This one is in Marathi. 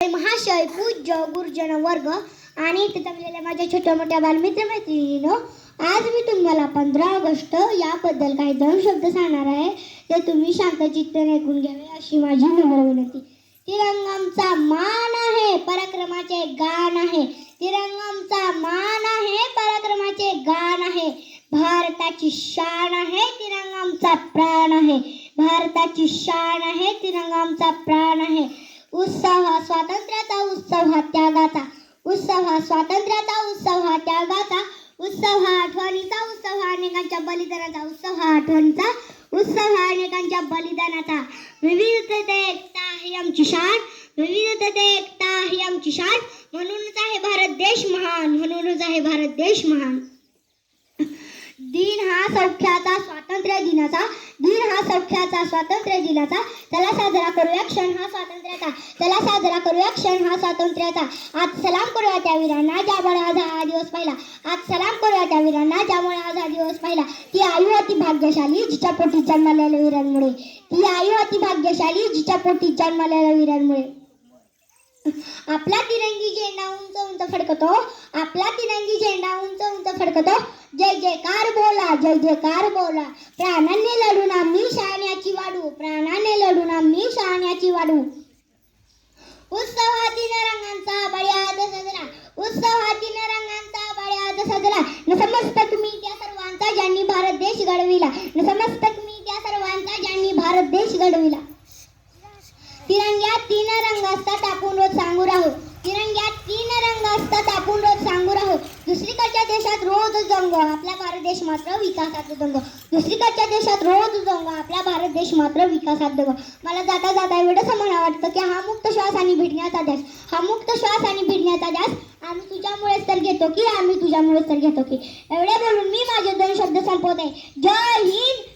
महाशय पूज्य गुरुजन वर्ग आणि इथे जमलेल्या माझ्या छोट्या मोठ्या बालमित्र मैत्रिणी आज मी तुम्हाला पंधरा ऑगस्ट याबद्दल काही दोन शब्द सांगणार आहे. ते तुम्ही शांत चित्ताने ऐकून घ्यावे अशी माझी नम्र विनंती. तिरंगामचा मान आहे पराक्रमाचे गान आहे. तिरंगमचा मान आहे पराक्रमाचे गान आहे. भारताची शान आहे तिरंगामचा प्राण आहे. भारताची शान आहे तिरंगामचा प्राण आहे. स्वातंत्र्याचा उत्सव हा त्यागाचा उत्सव हा स्वातंत्र्याचा उत्सव हा त्यागाचा उत्सव हा आठवणीचा उत्सव हा अनेकांच्या बलिदानाचा उत्सव हा आठवणीचा उत्सव हा अनेकांच्या बलिदानाचा. विविधते एकता आहे आमची शान. विविधते एकता आहे आमची शान. म्हणूनच आहे भारत देश महान. म्हणूनच आहे भारत देश महान. दिन हा सौख्याचा स्वातंत्र्य दिनाचा सख्याचा स्वातंत्र्य दिनाचा चला साजरा करूया क्षण हा स्वातंत्र्याचा. चला साजरा करूया क्षण हा स्वातंत्र्याचा. आज सलाम करूया त्या वीरांना ज्यामुळे आज हा दिवस पाहिला. आज सलाम करूया त्या वीरांना ज्यामुळे आज हा दिवस पाहिला. ती आई होती भाग्यशाली जिच्या पोटी जन्मलेल्या वीरांमुळे. ती आई होती भाग्यशाली जिच्या पोटी जन्मलेल्या वीरांमुळे. आपला तिरंगी झेंडा उंच उंच फडकतो. आपला तिरंगी झेंडा उंच उंच फडकतो. जय जयकार बोला जय जयकार बोला. प्राणाने लढून आम्ही शहाण्याची वाढू प्राणाने लढून आम्ही शहाण्याची वाढू. उत्सव रंगांचा बळ्याद सजला उत्सव रंगांचा बळ्याद सजरा न समजता तुम्ही त्या सर्वांचा ज्यांनी भारत देश घडविला न समजता तुम्ही त्या सर्वांचा ज्यांनी भारत देश घडविला. तिरंग्यात तीन रंग असतात आपण रोज सांगू राहू. भारतात आपण रोज सांगू राहू. दुसरीकडच्या देशात रोज जंग आपला भारत देश मात्र विकासात जंग. दुसरीकडच्या देशात रोज जंग आपला भारत देश मात्र विकासात दंग मला जाता जाता एवढंच म्हणा वाटतं की हा मुक्त श्वास आणि भिडण्याचा ध्यास हा मुक्त श्वास आणि भिडण्याचा ध्यास आम्ही तुझ्यामुळेच तर घेतो की आम्ही तुझ्यामुळेच तर घेतो की. एवढे बोलून मी माझे दोन शब्द संपवत. आहे जय हिंद